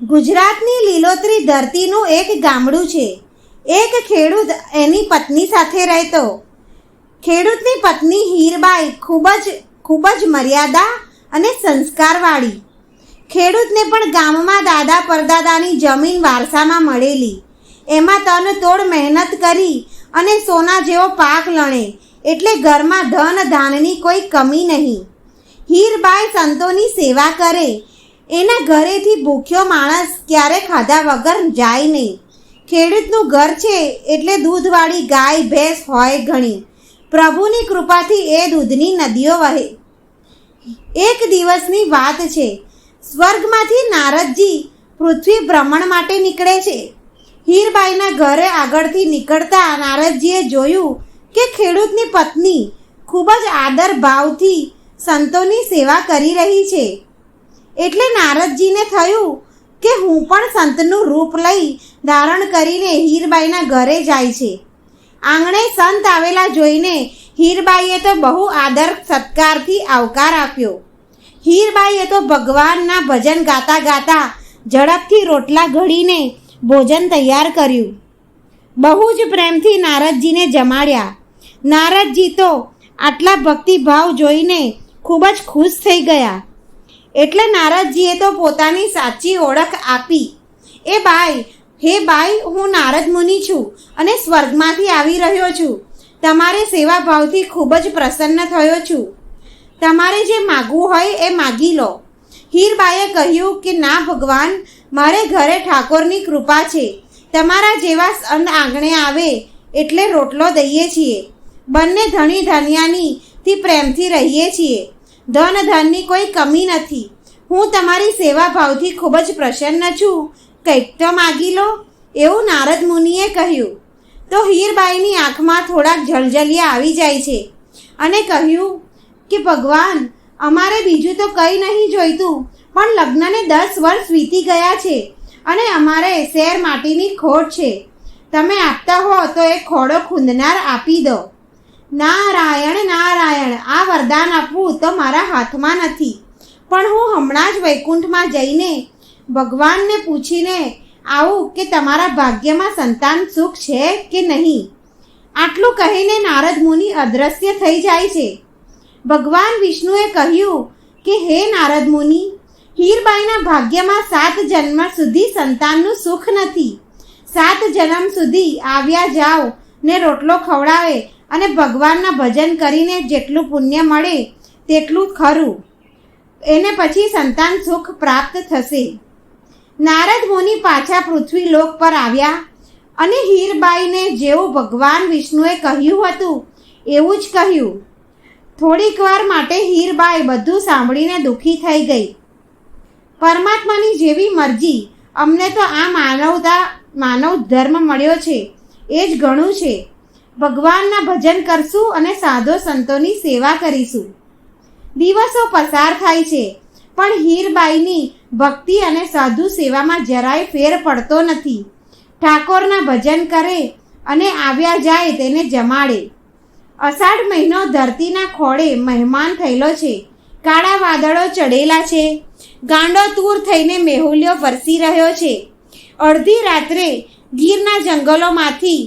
ગુજરાતની લીલોતરી ધરતીનું એક ગામડું છે. એક ખેડૂત એની પત્ની સાથે રહેતો. ખેડૂતની પત્ની હીરબાઈ ખૂબ જ ખૂબ જ મર્યાદા અને સંસ્કારવાળી. ખેડૂતને પણ ગામમાં દાદા પરદાદાની જમીન વારસામાં મળેલી. એમાં તન તોડ મહેનત કરી અને સોના જેવો પાક લણે, એટલે ઘરમાં ધન ધાનની કોઈ કમી નહીં. હીરબાઈ સંતોની સેવા કરે એના ઘરેથી ભૂખ્યો માણસ ક્યારે ખાધા વગર જાય નહીં. ખેડૂતનું ઘર છે એટલે દૂધવાળી ગાય, ભેંસ હોય ઘણી. પ્રભુની કૃપાથી એ દૂધની નદીઓ વહે. એક દિવસની વાત છે, સ્વર્ગમાંથી નારદજી પૃથ્વી ભ્રમણ માટે નીકળે છે. હીરબાઈના ઘરે આગળથી નીકળતા નારદજીએ જોયું કે ખેડૂતની પત્ની ખૂબ જ આદર ભાવથી સંતોની સેવા કરી રહી છે. એટલે નારદજીને થયું કે હું પણ સંતનું રૂપ લઈ ધારણ કરીને હીરબાઈના ઘરે જાય છે. આંગણે સંત આવેલા જોઈને હીરબાઈએ તો બહુ આદર સત્કારથી આવકાર આપ્યો. હીરબાઈએ તો ભગવાનના ભજન ગાતા ગાતા ઝડપથી રોટલા ઘડીને ભોજન તૈયાર કર્યું. બહુ જ પ્રેમથી નારદજીને જમાડ્યા. નારદજી તો આટલા ભક્તિભાવ જોઈને ખૂબ જ ખુશ થઈ ગયા. એટલે નારદજીએ તો પોતાની સાચી ઓળખ આપી. એ બાઈ, હે બાઈ, હું નારદ મુનિ છું અને સ્વર્ગમાંથી આવી રહ્યો છું. તમારે સેવા ભાવથી ખૂબ જ પ્રસન્ન થયો છું. તમારે જે માગવું હોય એ માગી લો. હીરબાઈએ કહ્યું કે, ના ભગવાન, મારે ઘરે ઠાકોરની કૃપા છે. તમારા જેવા અન્ન આંગણે આવે એટલે રોટલો દઈએ છીએ. બંને ધણી ધનિયાની થી પ્રેમથી રહીએ છીએ. ધન ધનની કોઈ કમી નથી. હું તમારી સેવા ભાવથી ખૂબ જ પ્રસન્ન છું. કંઈક તો માગી લો, એવું નારદ મુનિએ કહ્યું. તો હીરબાઈની આંખમાં થોડાક જળજલિયા આવી જાય છે અને કહ્યું કે, ભગવાન, અમારે બીજું તો કંઈ નહીં જોઈતું, પણ લગ્નને દસ વર્ષ વીતી ગયા છે અને અમારે શેર માટીની ખોટ છે. તમે આપતા હો તો એ ખોડો ખૂંદનાર આપી દો. નારાયણ નારાયણ, આ વરદાન આપવું તો મારા હાથમાં નથી. પણ હું હમણાં જ વૈકુંઠમાં જઈને ભગવાનને પૂછીને આવું કે તમારા ભાગ્યમાં સંતાન સુખ છે કે નહીં? આટલું કહીને નારદ મુનિ અદ્રશ્ય થઈ જાય છે. ભગવાન વિષ્ણુએ કહ્યું કે, હે નારદ મુનિ, હીરબાઈના ભાગ્યમાં સાત જન્મ સુધી સંતાનનું સુખ નથી. સાત જન્મ સુધી આવ્યા જાઓ ને રોટલો ખવડાવે અને ભગવાનના ભજન કરીને જેટલું પુણ્ય મળે તેટલું ખરું. એને પછી સંતાન સુખ પ્રાપ્ત થશે. નારદ મુનિ પાછા પૃથ્વી લોક પર આવ્યા અને હીરબાઈને જેવું ભગવાન વિષ્ણુએ કહ્યું હતું, એવું જ કહ્યું. થોડીક વાર માટે હીરબાઈ બધું સાંભળીને દુઃખી થઈ ગઈ. પરમાત્માની જેવી મરજી, અમને તો આ માનવતા, માનવ ધર્મ મળ્યો છે, એ જ ઘણું છે. ભગવાનના ભજન કરશું અને સાધો સંતોની સેવા કરીશું. દિવસો પસાર થાય છે, પણ હીરબાઈની ભક્તિ અને સાધુ સેવામાં જરાય ફેર પડતો નથી. ઠાકોરના ભજન કરે અને આવ્યા જાય તેને જમાડે. અષાઢ મહિનો ધરતીના ખોળે મહેમાન થયેલો છે. કાળા વાદળો ચડેલા છે. ગાંડો તૂર થઈને મેહુલ્યો વરસી રહ્યો છે. અડધી રાત્રે ગીરના જંગલોમાંથી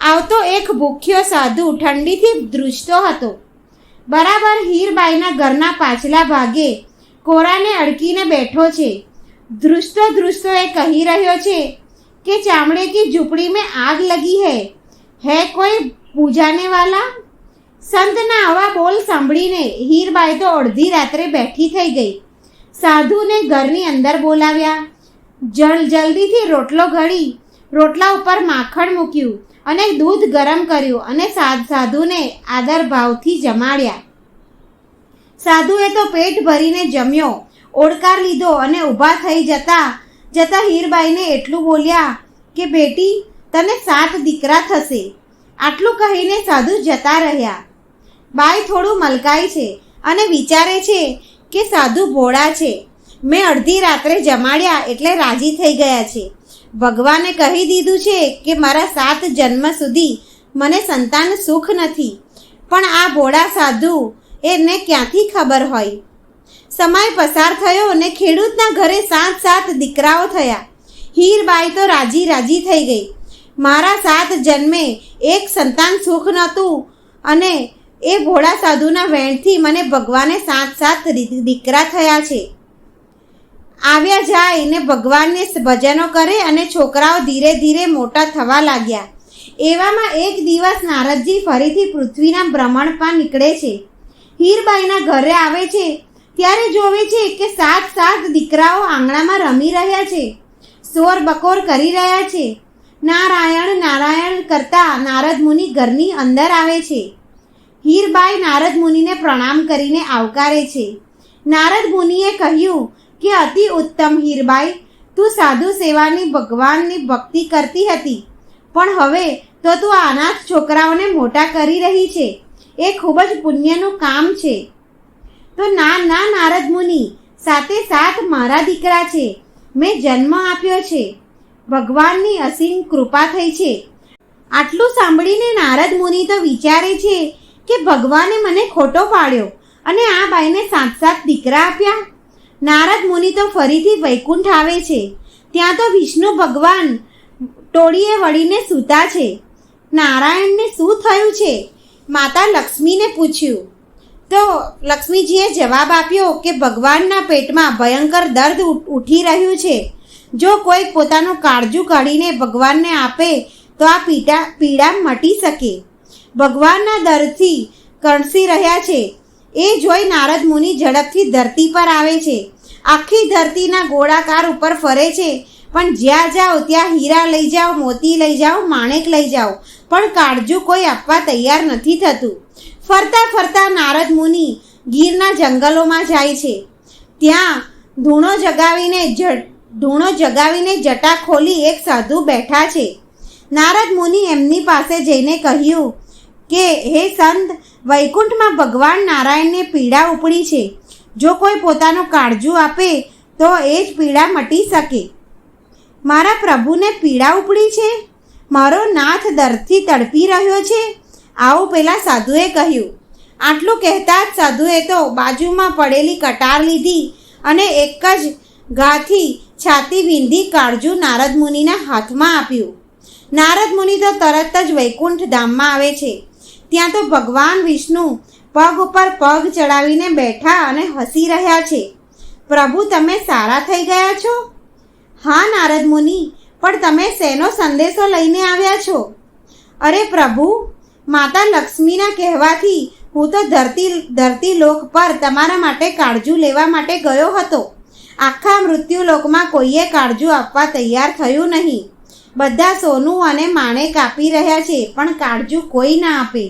આવતો એક ભૂખ્યો સાધુ ઠંડીથી ધ્રુજતો હતો. બરાબર હીરબાઈના ઘરના પાછલા ભાગે કોરાને અડકીને બેઠો છે. ધ્રુજતો ધ્રુજતો એ કહી રહ્યો છે કે, ચામડે કી ઝૂંપડી મેં આગ લગી હૈ? હે કોઈ પૂજાને વાલા સંતના આવા બોલ સાંભળીને હીરબાઈ તો અડધી રાત્રે બેઠી થઈ ગઈ. સાધુને ઘરની અંદર બોલાવ્યા. જલ જલ્દીથી રોટલો ઘડી. રોટલા ઉપર માખણ મૂક્યું. અને દૂધ ગરમ કર્યું અને સાધુને આદર ભાવથી જમાડ્યા. સાધુએ તો પેટ ભરીને જમ્યો, ઓડકાર લીધો અને ઊભા થઈ જતા જતા હીરબાઈને એટલું બોલ્યા કે, બેટી, તને સાત દીકરા થશે. આટલું કહીને સાધુ જતા રહ્યા. બાઈ થોડું મલકાય છે અને વિચારે છે કે સાધુ ભોળા છે. મેં અડધી રાત્રે જમાડ્યા એટલે રાજી થઈ ગયા છે. ભગવાને કહી દીધું છે કે મારા સાત જન્મ સુધી મને સંતાન સુખ નથી. પણ આ ભોળા સાધુ એને ક્યાંથી ખબર હોય? સમય પસાર થયો અને ખેડૂતના ઘરે સાત સાત દીકરાઓ થયા. હીરબાઈ તો રાજી રાજી થઈ ગઈ. મારા સાત જન્મે એક સંતાન સુખ નહોતું અને એ ભોળા સાધુના વેણથી મને ભગવાને સાત સાત દીકરા થયા છે. આવ્યા જાય ને ભગવાનને ભજનો કરે અને છોકરાઓ ધીરે ધીરે મોટા થવા લાગ્યા. એવામાં એક દિવસ નારદજી ફરીથી પૃથ્વીના ભ્રમણ પર નીકળે છે. હીરબાઈના ઘરે આવે છે. ત્યારે જોવે છે કે સાત સાત દીકરાઓ આંગણામાં રમી રહ્યા છે. શોર બકોર કરી રહ્યા છે. નારાયણ નારાયણ કરતા નારદ મુનિ ઘરની અંદર આવે છે. હીરબાઈ નારદ મુનિને પ્રણામ કરીને આવકારે છે. નારદ મુનિએ કહ્યું કે અતિ ઉત્તમ હીરબાઈ, તું સાધુ સેવાની ભગવાનની ભક્તિ કરતી હતી. પણ હવે તો તું આ છોકરાઓને મોટા કરી રહી છે. એ ખૂબ જ પુણ્યનું કામ છે. તો ના ના, નારદ મુનિ, સાથે સાત મારા દીકરા છે. મેં જન્મ આપ્યો છે. ભગવાનની અસીમ કૃપા થઈ છે. આટલું સાંભળીને નારદ મુનિ તો વિચારે છે કે ભગવાને મને ખોટો પાડ્યો અને આ બાઈને સાત સાત દીકરા આપ્યા. નારદ મુનિ તો ફરીથી વૈકુંઠ આવે છે. ત્યાં તો વિષ્ણુ ભગવાન ટોળીએ વળીને સૂતા છે. નારાયણને શું થયું છે? માતા લક્ષ્મીને પૂછ્યું. તો લક્ષ્મીજીએ જવાબ આપ્યો કે ભગવાનના પેટમાં ભયંકર દર્દ ઉઠી રહ્યું છે. જો કોઈ પોતાનું કાળજું કાઢીને ભગવાનને આપે, તો આ પીડા પીડા મટી શકે. ભગવાનના દર્દથી કણસી રહ્યા છે. એ જોઈ નારદ મુનિ ઝડપથી ધરતી પર આવે છે. આખી ધરતીના ગોળાકાર ઉપર ફરે છે. પણ જ્યાં જાઓ, ત્યાં હીરા લઈ જાઓ, મોતી લઈ જાઓ, માણેક લઈ જાઓ. પણ કાળજું કોઈ આપવા તૈયાર નથી થતું. ફરતા ફરતા નારદ મુનિ ગીરના જંગલોમાં જાય છે. ત્યાં ધૂણો જગાવીને ધૂણો જગાવીને જટા ખોલી એક સાધુ બેઠા છે. નારદ મુનિ એમની પાસે જઈને કહ્યું કે હે સંત, વૈકુંઠમાં ભગવાન નારાયણને પીડા ઉપડી છે. જો કોઈ પોતાનું કાળજું આપે, તો એ જ પીડા મટી શકે. મારા પ્રભુને પીડા ઉપડી છે? મારો નાથ દર્દથી તડપી રહ્યો છે? આવું પેલા સાધુએ કહ્યું. આટલું કહેતા જ સાધુએ તો બાજુમાં પડેલી કટાર લીધી અને એક જ ઘાથી છાતી વિંધી કાળજું નારદ મુનિના હાથમાં આપ્યું. નારદ મુનિ તો તરત જ વૈકુંઠ ધામમાં આવે છે. ત્યાં તો ભગવાન વિષ્ણુ પગ ઉપર પગ ચડાવીને બેઠા અને હસી રહ્યા છે. પ્રભુ, તમે સારા થઈ ગયા છો? હા, નારદ મુનિ, પણ તમે શેનો સંદેશો લઈને આવ્યા છો? અરે પ્રભુ, માતા લક્ષ્મીના કહેવાથી હું તો ધરતી ધરતી લોક પર તમારા માટે કાળજું લેવા માટે ગયો હતો. આખા મૃત્યુલોકમાં કોઈએ કાળજું આપવા તૈયાર થયું નહીં. બધા સોનું અને માણેક આપી રહ્યા છે, પણ કાળજું કોઈ ના આપે.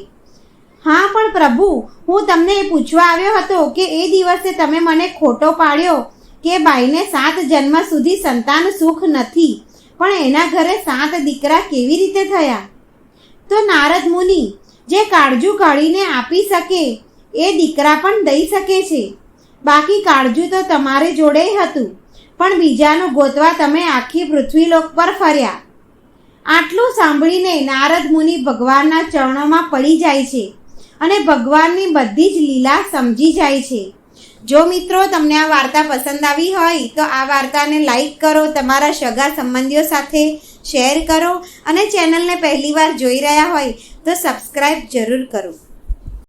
હા, પણ પ્રભુ, હું તમને એ પૂછવા આવ્યો હતો કે એ દિવસે તમે મને ખોટો પાડ્યો કે બાઈને સાત જન્મ સુધી સંતાન સુખ નથી, પણ એના ઘરે સાત દીકરા કેવી રીતે થયા? તો નારદ મુનિ, જે કાળજું કાઢીને આપી શકે, એ દીકરા પણ દઈ શકે છે. બાકી કાળજું તો તમારે જોડે હતું, પણ બીજાનું ગોતવા તમે આખી પૃથ્વીલોક પર ફર્યા. આટલું સાંભળીને નારદ મુનિ ભગવાનના ચરણોમાં પડી જાય છે અને ભગવાનની બધી જ લીલા સમજી જાય છે. જો મિત્રો તમને આ વાર્તા પસંદ આવી હોય, તો આ વાર્તાને લાઈક કરો, તમારા સગા સંબંધીઓ સાથે શેર કરો અને ચેનલને પહેલીવાર જોઈ રહ્યા હોય, તો સબસ્ક્રાઈબ જરૂર કરો.